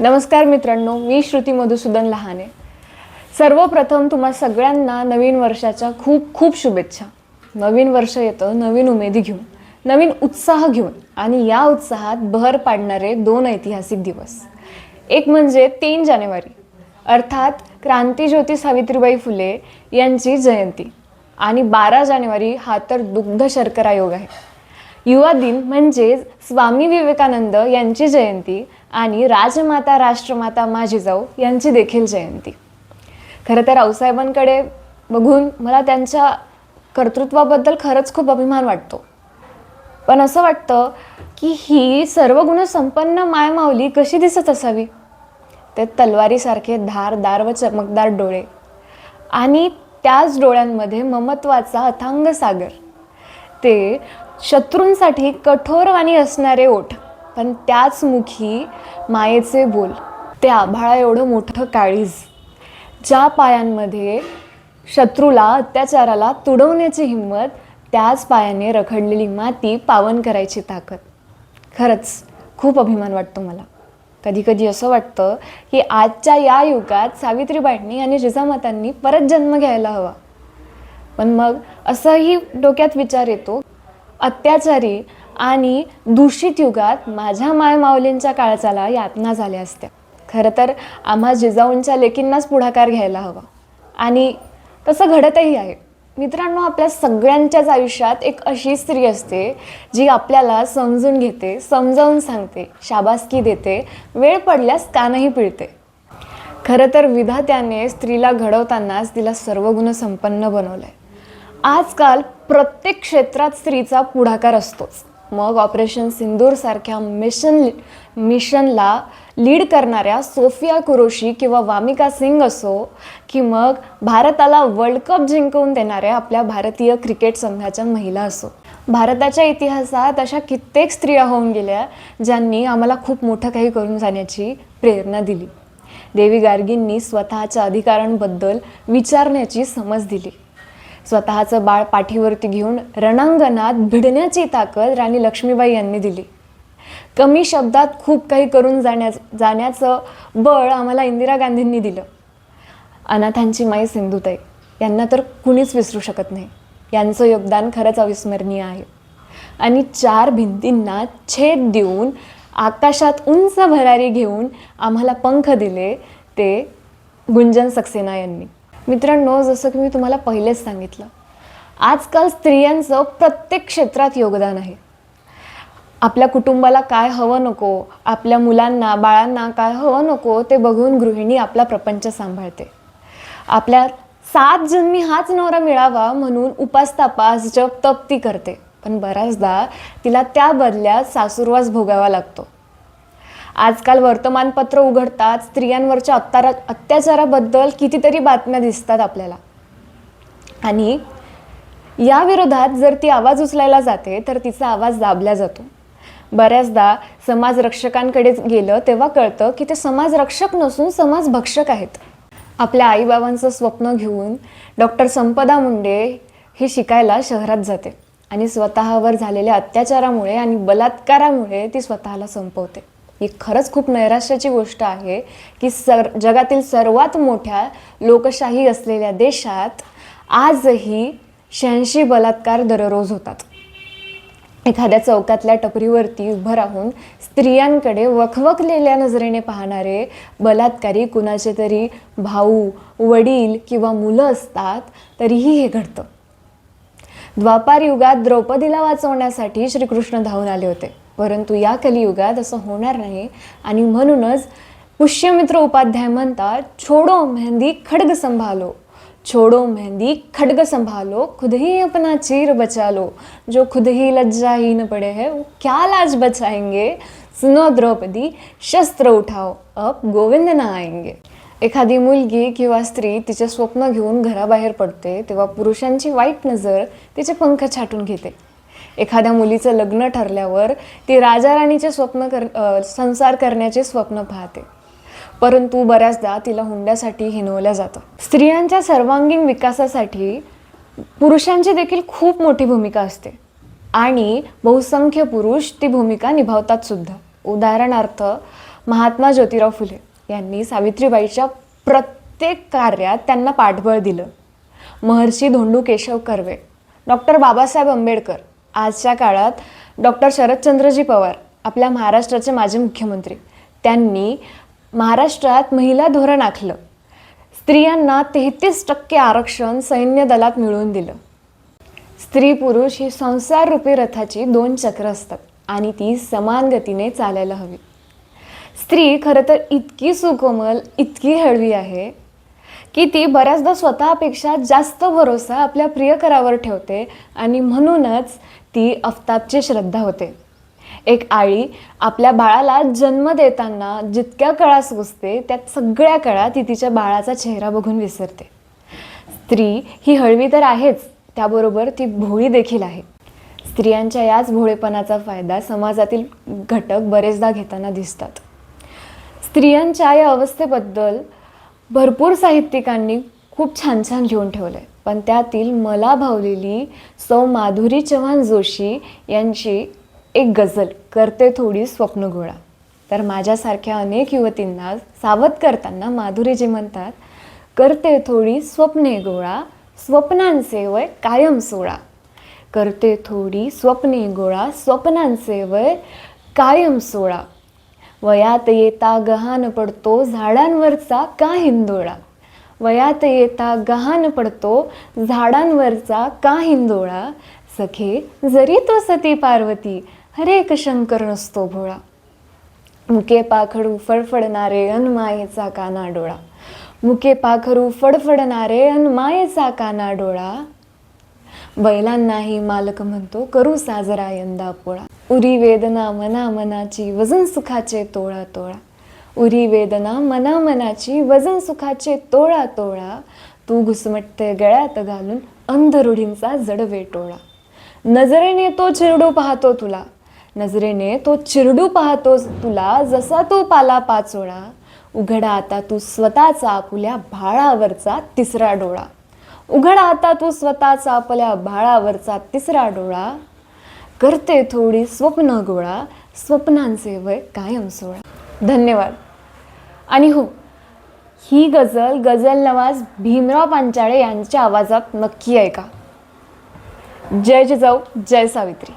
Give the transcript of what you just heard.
नमस्कार मित्रांनो मी श्रुती मधुसूदन लहाने. सर्वप्रथम तुम्हा सगळ्यांना नवीन वर्षाच्या खूप खूप शुभेच्छा. नवीन वर्ष येतं नवीन उमेदी घेऊन नवीन उत्साह घेऊन आणि या उत्साहात भर पाडणारे दोन ऐतिहासिक दिवस. एक म्हणजे तीन जानेवारी. अर्थात क्रांतीज्योती सावित्रीबाई फुले यांची जयंती. आणि बारा जानेवारी हा तर दुग्ध शर्करा योग आहे. युवा दिन म्हणजेच स्वामी विवेकानंद यांची जयंती आणि राजमाता राष्ट्रमाता मा जिजाऊ यांची देखील जयंती. खरं तर रावसाहेबांकडे बघून मला त्यांच्या कर्तृत्वाबद्दल खरंच खूप अभिमान वाटतो. पण असं वाटतं की ही सर्व गुणसंपन्न मायमाऊली कशी दिसत असावी? ते तलवारीसारखे धारदार व चमकदार डोळे आणि त्याच डोळ्यांमध्ये ममत्वाचा अथांग सागर. ते शत्रूंसाठी कठोरवाणी असणारे ओठ. पण त्याच मुखी मायेचे बोल. ते आभाळा एवढं मोठं काळीज. ज्या पायांमध्ये शत्रूला अत्याचाराला तुडवण्याची हिंमत त्याच पायाने रखडलेली माती पावन करायची ताकद. खरंच खूप अभिमान वाटतो मला. कधी कधी असं वाटतं की आजच्या या युगात सावित्रीबाईंनी आणि जिजामातांनी परत जन्म घ्यायला हवा. पण मग असंही डोक्यात विचार येतो अत्याचारी आणि दूषित युगात माझ्या मायमाऊलींच्या काळचाला यातना झाल्या असत्या खरं तर आम्हा जिजाऊंच्या लेकींनाच पुढाकार घ्यायला हवा. आणि तसं घडतही आहे. मित्रांनो आपल्या सगळ्यांच्याच आयुष्यात एक अशी स्त्री असते जी आपल्याला समजून घेते समजावून सांगते शाबासकी देते वेळ पडल्यास कानही पिळते. खरं तर विधात्याने स्त्रीला घडवतानाच तिला सर्व गुण संपन्न बनवलंय. आजकाल प्रत्येक क्षेत्रात स्त्रीचा पुढाकार असतोच. मग ऑपरेशन सिंदूरसारख्या मिशन मिशनला लीड करणाऱ्या सोफिया कुरोशी किंवा वामिका सिंग असो की मग भारताला वर्ल्ड कप जिंकवून देणाऱ्या आपल्या भारतीय क्रिकेट संघाच्या महिला असो. भारताच्या इतिहासात अशा कित्येक स्त्रिया होऊन गेल्या ज्यांनी आम्हाला खूप मोठं काही करून जाण्याची प्रेरणा दिली. देवी गार्गींनी स्वतःच्या अधिकारांबद्दल विचारण्याची समज दिली. स्वतःचं बाळ पाठीवरती घेऊन रणांगणात भिडण्याची ताकद राणी लक्ष्मीबाई यांनी दिली. कमी शब्दात खूप काही करून जाण्याच जाण्याचं बळ आम्हाला इंदिरा गांधींनी दिलं. अनाथांची माई सिंधुताई यांना तर कुणीच विसरू शकत नाही. यांचं योगदान खरंच अविस्मरणीय आहे. आणि चार भिंतींना छेद देऊन आकाशात उंच भरारी घेऊन आम्हाला पंख दिले ते गुंजन सक्सेना यांनी. मित्रांनो जसं की मी तुम्हाला पहिलेच सांगितलं आजकाल स्त्रियांचं प्रत्येक क्षेत्रात योगदान आहे. आपल्या कुटुंबाला काय हवं नको आपल्या मुलांना बाळांना काय हवं नको ते बघून गृहिणी आपला प्रपंच सांभाळते. आपल्या सात जन्मी हाच नवरा मिळावा म्हणून उपास तपास जप तप ती करते. पण बऱ्याचदा तिला त्या बदल्यात सासुरवास भोगावा लागतो. आजकाल वर्तमानपत्र उघडतात स्त्रियांवरच्या अत्यारा अत्याचाराबद्दल कितीतरी बातम्या दिसतात आपल्याला. आणि या विरोधात जर ती आवाज उचलायला जाते तर तिचा आवाज दाबला जातो. बऱ्याचदा समाजरक्षकांकडे गेलं तेव्हा कळतं की ते समाज रक्षक नसून समाजभक्षक आहेत. आपल्या आईबाबांचं स्वप्न घेऊन डॉक्टर संपदा मुंडे हे शिकायला शहरात जाते. आणि स्वतःवर झालेल्या अत्याचारामुळे आणि बलात्कारामुळे ती स्वतःला संपवते. ही खरंच खूप नैराश्याची गोष्ट आहे की सर जगातील सर्वात मोठ्या लोकशाही असलेल्या देशात आजही शहाऐंशी बलात्कार दररोज होतात. एखाद्या चौकातल्या टपरीवरती उभं राहून स्त्रियांकडे वखवकलेल्या नजरेने पाहणारे बलात्कारी कुणाचे तरी भाऊ वडील किंवा मुलं असतात तरीही हे घडतं. द्वापार युगात द्रौपदीला वाचवण्यासाठी श्रीकृष्ण धावून आले होते. परंतु या कलियुगात असं होणार नाही. आणि म्हणूनच पुष्यमित्र उपाध्याय म्हणतात छोडो मेहंदी खडग संभालो. छोड़ो मेहंदी खड्ग संभालो. खुद ही अपना चीर बचा लो जो खुद ही लज्जा ही न पड़े है वो क्या लाज बचाएंगे? सुनो द्रौपदी शस्त्र उठाओ अब गोविंद ना आएंगे. एखादी मुलगी किंवा स्त्री तिचे स्वप्न घेऊन घराबाहेर पडते तेव्हा पुरुषांची वाईट नजर तिचे पंख छाटून घेते. एखाद्या मुलीचं लग्न ठरल्यावर ती राजाराणीचे स्वप्न कर संसार करण्याचे स्वप्न पाहते. परंतु बऱ्याचदा तिला हुंड्यासाठी हिनवलं जातं. स्त्रियांच्या सर्वांगीण विकासासाठी पुरुषांची देखील खूप मोठी भूमिका असते. आणि बहुसंख्य पुरुष ती भूमिका निभावतात सुद्धा. उदाहरणार्थ महात्मा ज्योतिराव फुले यांनी सावित्रीबाईच्या प्रत्येक कार्यात त्यांना पाठबळ दिलं. महर्षी धोंडू केशव कर्वे डॉक्टर बाबासाहेब आंबेडकर आजच्या काळात डॉक्टर शरदचंद्रजी पवार आपल्या महाराष्ट्राचे माजी मुख्यमंत्री त्यांनी महाराष्ट्रात महिला धोरण आखलं. स्त्रियांना तेहतीस टक्के आरक्षण सैन्य दलात मिळवून दिलं. स्त्री पुरुष ही संसाररूपी रथाची दोन चक्र असतात आणि ती समान गतीने चालायला हवी. स्त्री खरं तर इतकी सुकोमल इतकी हळवी आहे की ती बऱ्याचदा स्वतःपेक्षा जास्त भरोसा आपल्या प्रियकरावर ठेवते आणि म्हणूनच ती अफताबची श्रद्धा होते. एक आळी आपल्या बाळाला जन्म देताना जितक्या कळा सुचते त्यात सगळ्या कळा ती तिच्या बाळाचा चेहरा बघून विसरते. स्त्री ही हळवी तर आहेच त्याबरोबर ती भोळी देखील आहे. स्त्रियांच्या याच भोळेपणाचा फायदा समाजातील घटक बरेचदा घेताना दिसतात. स्त्रियांच्या या अवस्थेबद्दल भरपूर साहित्यिकांनी खूप छान छान लिहून ठेवलं आहे पण त्यातील मला भावलेली सौ माधुरी चव्हाण जोशी यांची एक गझल करते थोडी स्वप्नगोळा. तर माझ्यासारख्या अनेक युवतींना सावध करताना माधुरीजी म्हणतात करते थोडी स्वप्ने गोळा स्वप्नांचे वय कायम सोळा. करते थोडी स्वप्ने गोळा स्वप्नांचे वय कायम सोळा. वयात येता गहाण पडतो झाडांवरचा का हिंदोळा? वयात येता गहाण पडतो झाडांवरचा का हिंदोळा? सखे जरी तो सती पार्वती हरेक शंकर नसतो भोळा. मुके पाखडू फडफडणारे अनमायेचा काना डोळा मुके पाखरू फडफडणारे अन मायेचा काना डोळा बैलांनाही मालक म्हणतो करू साजरा यंदा पोळा. उरी वेदना मना मनाची वजन सुखाचे तोळा तोळा उरी वेदना मना मनाची वजन सुखाचे तोळा तोळा तू घुसमटते गळ्यात घालून अंधरुढींचा जडवे टोळा नजरेने तो चिरडू पाहतो तुला. नजरेने तो चिरडू पाहतो तुला जसा तो पाला पाचोळा. उघडा आता तू स्वतःचा आपुल्या भाळावरचा तिसरा डोळा. उघडा आता तू स्वतःचा आपल्या भाळावरचा तिसरा डोळा करते थोडी स्वप्न गोळा स्वप्नांचे वय कायम सोळा धन्यवाद. आणि हो ही गझल गझल नवाज भीमराव पांचाळे यांच्या आवाजात नक्की ऐका. जय जिजाऊ जय सावित्री.